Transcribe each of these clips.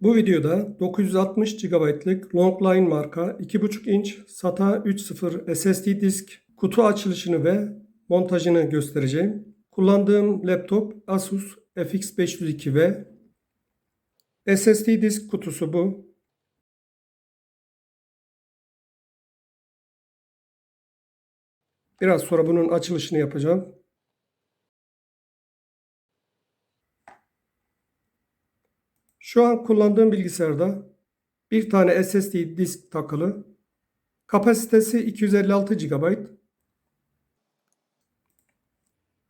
Bu videoda 960 GB'lık Longline marka 2.5 inç SATA 3.0 SSD disk kutu açılışını ve montajını göstereceğim. Kullandığım laptop Asus FX502 ve SSD disk kutusu bu. Biraz sonra bunun açılışını yapacağım. Şu an kullandığım bilgisayarda bir tane SSD disk takılı. Kapasitesi 256 GB.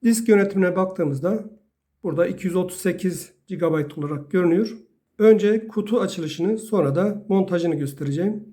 Disk yönetimine baktığımızda burada 238 GB olarak görünüyor. Önce kutu açılışını sonra da montajını göstereceğim.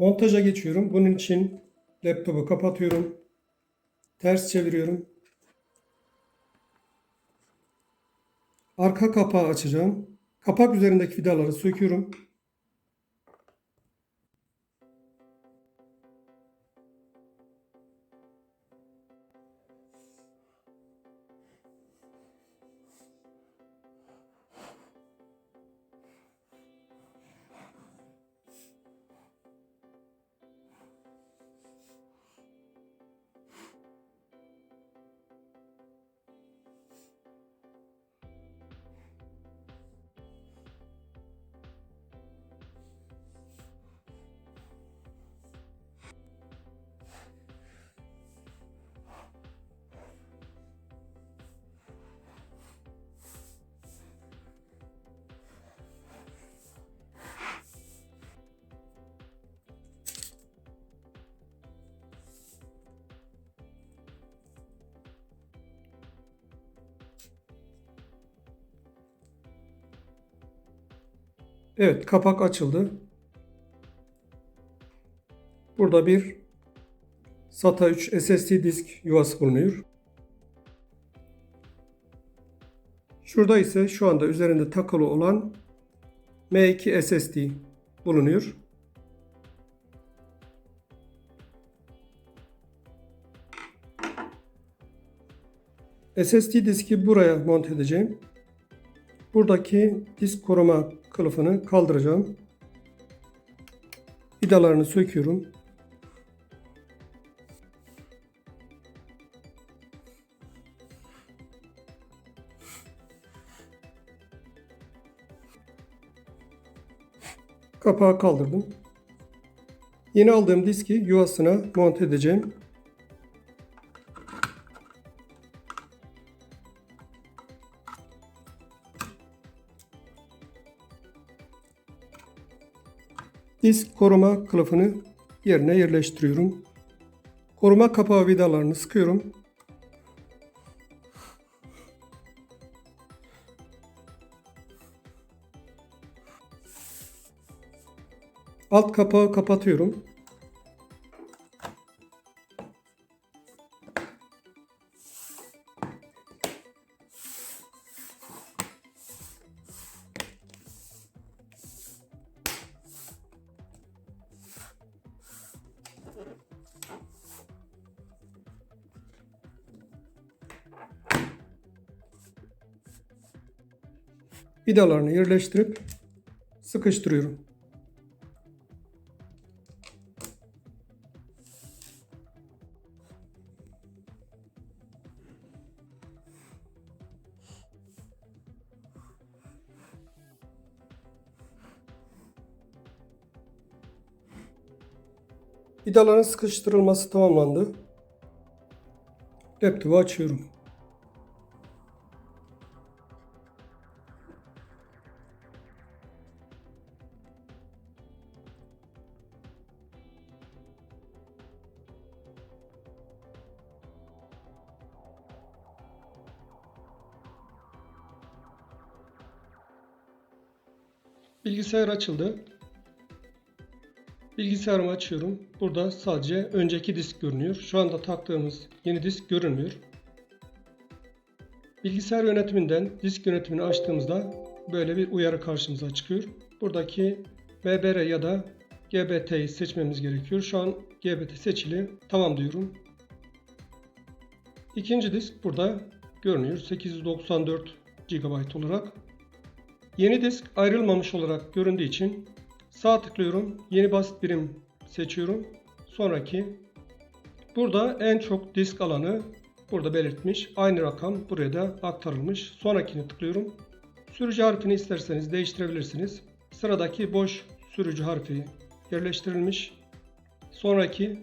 Montaja geçiyorum. Bunun için laptopu kapatıyorum. Ters çeviriyorum. Arka kapağı açacağım. Kapak üzerindeki vidaları söküyorum. Evet, kapak açıldı. Burada bir SATA 3 SSD disk yuvası bulunuyor. Şurada ise şu anda üzerinde takılı olan M2 SSD bulunuyor. SSD diski buraya monte edeceğim. Buradaki disk koruma kılıfını kaldıracağım. Vidalarını söküyorum. Kapağı kaldırdım. Yeni aldığım diski yuvasına monte edeceğim. Disk koruma kılıfını yerine yerleştiriyorum. Koruma kapağı vidalarını sıkıyorum. Alt kapağı kapatıyorum. Vidalarını yerleştirip sıkıştırıyorum. Vidaların sıkıştırılması tamamlandı. Laptopu açıyorum. Bilgisayar açıldı. Bilgisayarımı açıyorum. Burada sadece önceki disk görünüyor. Şu anda taktığımız yeni disk görünmüyor. Bilgisayar yönetiminden disk yönetimini açtığımızda böyle bir uyarı karşımıza çıkıyor. Buradaki BBR ya da GBT'yi seçmemiz gerekiyor. Şu an GBT seçili. Tamam diyorum. İkinci disk burada görünüyor. 894 GB olarak. Yeni disk ayrılmamış olarak göründüğü için sağ tıklıyorum. Yeni basit birim seçiyorum. Sonraki. Burada en çok disk alanı burada belirtmiş. Aynı rakam buraya da aktarılmış. Sonrakini tıklıyorum. Sürücü harfini isterseniz değiştirebilirsiniz. Sıradaki boş sürücü harfi yerleştirilmiş. Sonraki.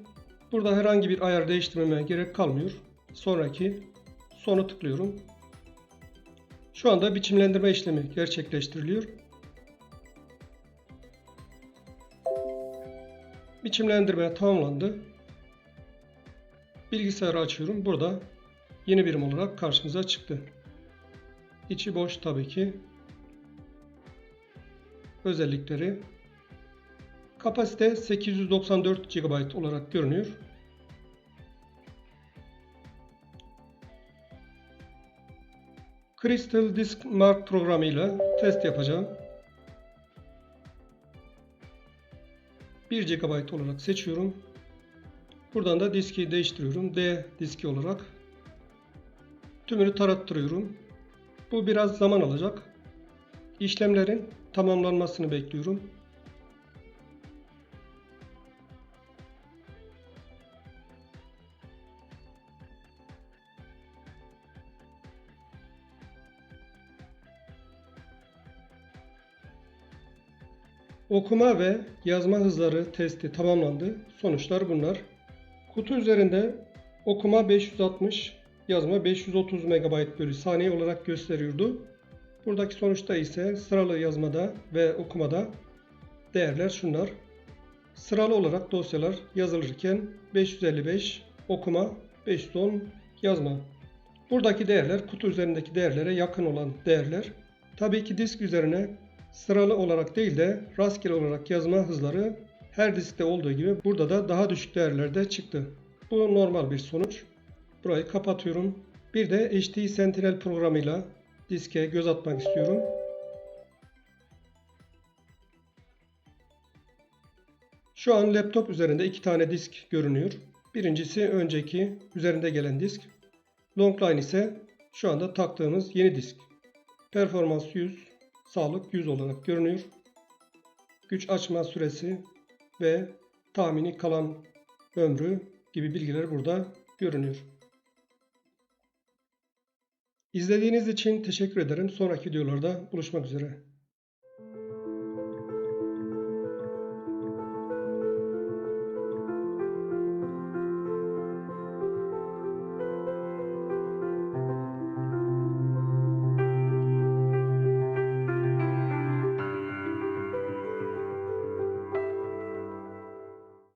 Burada herhangi bir ayar değiştirmeme gerek kalmıyor. Sonraki. Sonu tıklıyorum. Şu anda biçimlendirme işlemi gerçekleştiriliyor. Biçimlendirme tamamlandı. Bilgisayarı açıyorum. Burada yeni birim olarak karşımıza çıktı. İçi boş tabii ki. Özellikleri Kapasite 894 GB olarak görünüyor. Crystal Disk Mark programıyla test yapacağım. 1 GB olarak seçiyorum. Buradan da diski değiştiriyorum. D diski olarak. Tümünü tarattırıyorum. Bu biraz zaman alacak. İşlemlerin tamamlanmasını bekliyorum. Okuma ve yazma hızları testi tamamlandı. Sonuçlar bunlar. Kutu üzerinde okuma 560, yazma 530 MB bölü saniye olarak gösteriyordu. Buradaki sonuçta ise sıralı yazmada ve okumada değerler şunlar. Sıralı olarak dosyalar yazılırken 555 okuma, 510 yazma. Buradaki değerler kutu üzerindeki değerlere yakın olan değerler. Tabii ki disk üzerine sıralı olarak değil de rastgele olarak yazma hızları her diskte olduğu gibi burada da daha düşük değerlerde çıktı. Bu normal bir sonuç. Burayı kapatıyorum. Bir de HT Sentinel programıyla diske göz atmak istiyorum. Şu an laptop üzerinde iki tane disk görünüyor. Birincisi önceki üzerinde gelen disk. Longline ise şu anda taktığımız yeni disk. Performans 100, sağlık 100 olarak görünüyor. Güç açma süresi ve tahmini kalan ömrü gibi bilgiler burada görünüyor. İzlediğiniz için teşekkür ederim. Sonraki videolarda buluşmak üzere.